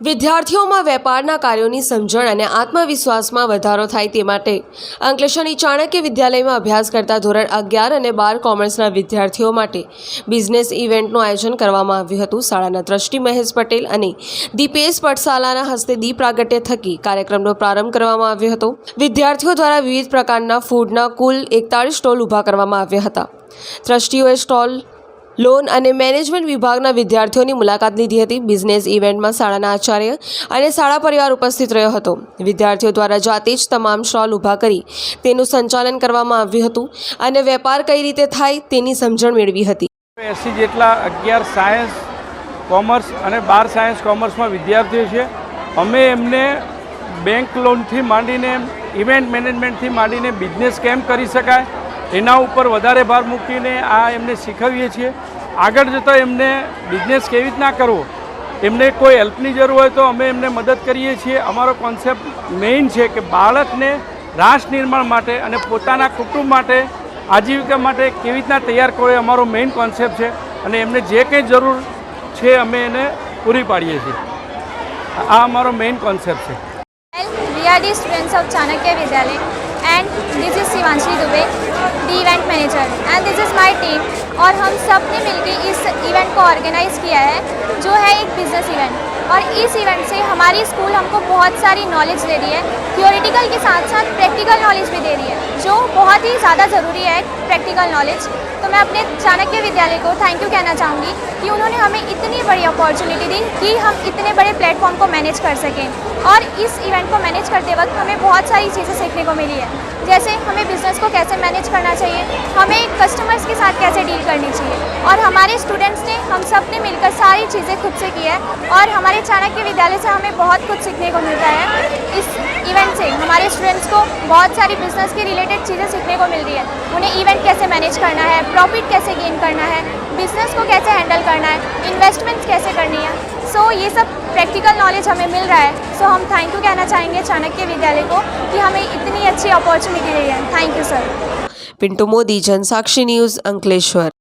વિદ્યાર્થીઓમાં વેપારના કાર્યોની સમજણ અને આત્મવિશ્વાસમાં વધારો થાય તે માટે અંકલેશ્વરની ચાણક્ય વિદ્યાલયમાં અભ્યાસ કરતા ધોરણ અગિયાર અને બાર કોમર્સના વિદ્યાર્થીઓ માટે બિઝનેસ ઇવેન્ટનું આયોજન કરવામાં આવ્યું હતું. શાળાના ટ્રસ્ટી મહેશ પટેલ અને દીપેશ પટસાલાના હસ્તે દીપ પ્રાગટ્ય થકી કાર્યક્રમનો પ્રારંભ કરવામાં આવ્યો હતો. વિદ્યાર્થીઓ દ્વારા વિવિધ પ્રકારના ફૂડના કુલ એકતાળીસ સ્ટોલ ઊભા કરવામાં આવ્યા હતા. ટ્રસ્ટીઓએ સ્ટોલ લોન અને મેનેજમેન્ટ વિભાગના વિદ્યાર્થીઓની મુલાકાત લીધી હતી. બિઝનેસ ઇવેન્ટમાં શાળાના આચાર્ય અને શાળા પરિવાર ઉપસ્થિત રહ્યો હતો. વિદ્યાર્થીઓ દ્વારા જાતે જ તમામ સ્ટોલ ઊભા કરી તેનું સંચાલન કરવામાં આવ્યું હતું અને વેપાર કઈ રીતે થાય તેની સમજણ મેળવી હતી. એસી જેટલા અગિયાર સાયન્સ, કોમર્સ અને બાર સાયન્સ, કોમર્સમાં વિદ્યાર્થીઓ છે. અમે એમને બેંક લોનથી માંડીને, ઇવેન્ટ મેનેજમેન્ટથી માંડીને બિઝનેસ કેમ કરી શકાય. એના ઉપર વધારે ભાર મૂકીને આ એમને શીખવીએ છીએ. આગળ જતાં એમને બિઝનેસ કેવી રીતના કરવો, એમને કોઈ હેલ્પની જરૂર હોય તો અમે એમને મદદ કરીએ છીએ. અમારો કોન્સેપ્ટ મેઇન છે કે બાળકને રાષ્ટ્ર નિર્માણ માટે અને પોતાના કુટુંબ માટે, આજીવિકા માટે કેવી રીતના તૈયાર કરવો એ અમારો મેઇન કોન્સેપ્ટ છે અને એમને જે કંઈ જરૂર છે અમે એને પૂરી પાડીએ છીએ. આ અમારો મેઇન કોન્સેપ્ટ છે. Students of Chanakya this is Shivanshi Dube the event manager and this is my team और हम सबने मिलकर इस इवेंट को ऑर्गेनाइज किया है, जो है एक बिज़नेस इवेंट और इस इवेंट से हमारी स्कूल हमको बहुत सारी नॉलेज दे रही है. थियोरिटिकल के साथ साथ प्रैक्टिकल नॉलेज भी दे रही है जो बहुत ही ज़्यादा ज़रूरी है प्रैक्टिकल नॉलेज तो मैं अपने चाणक्य विद्यालय को थैंक यू कहना चाहूँगी कि उन्होंने हमें इतनी बड़ी अपॉर्चुनिटी दी कि हम इतने बड़े प्लेटफॉर्म को मैनेज कर सकें। और इस इवेंट को मैनेज करते वक्त हमें बहुत सारी चीज़ें सीखने को मिली है। जैसे हमें बिज़नेस को कैसे मैनेज करना चाहिए, हमें कस्टमर्स के साथ कैसे डील करनी चाहिए। और हमारे स्टूडेंट्स ने, हम सबने मिलकर सारी चीज़ें खुद से की है। और हमारे चाणक्य विद्यालय से हमें बहुत कुछ सीखने को मिलता है। इस इवेंट से हमारे स्टूडेंट्स को बहुत सारी बिज़नेस के रिलेटेड चीज़ें सीखने को मिल रही है। उन्हें इवेंट कैसे मैनेज करना है प्रॉफिट कैसे गेन करना है बिज़नेस को कैसे हैंडल करना है इन्वेस्टमेंट्स कैसे करनी है। सो so, ये सब प्रैक्टिकल नॉलेज हमें मिल रहा है। सो so, हम थैंक यू कहना चाहेंगे चाणक्य विद्यालय को कि हमें इतनी अच्छी अपॉर्चुनिटी रही है। Thank you sir Pintu Modi Jansakshi news Ankleshwar.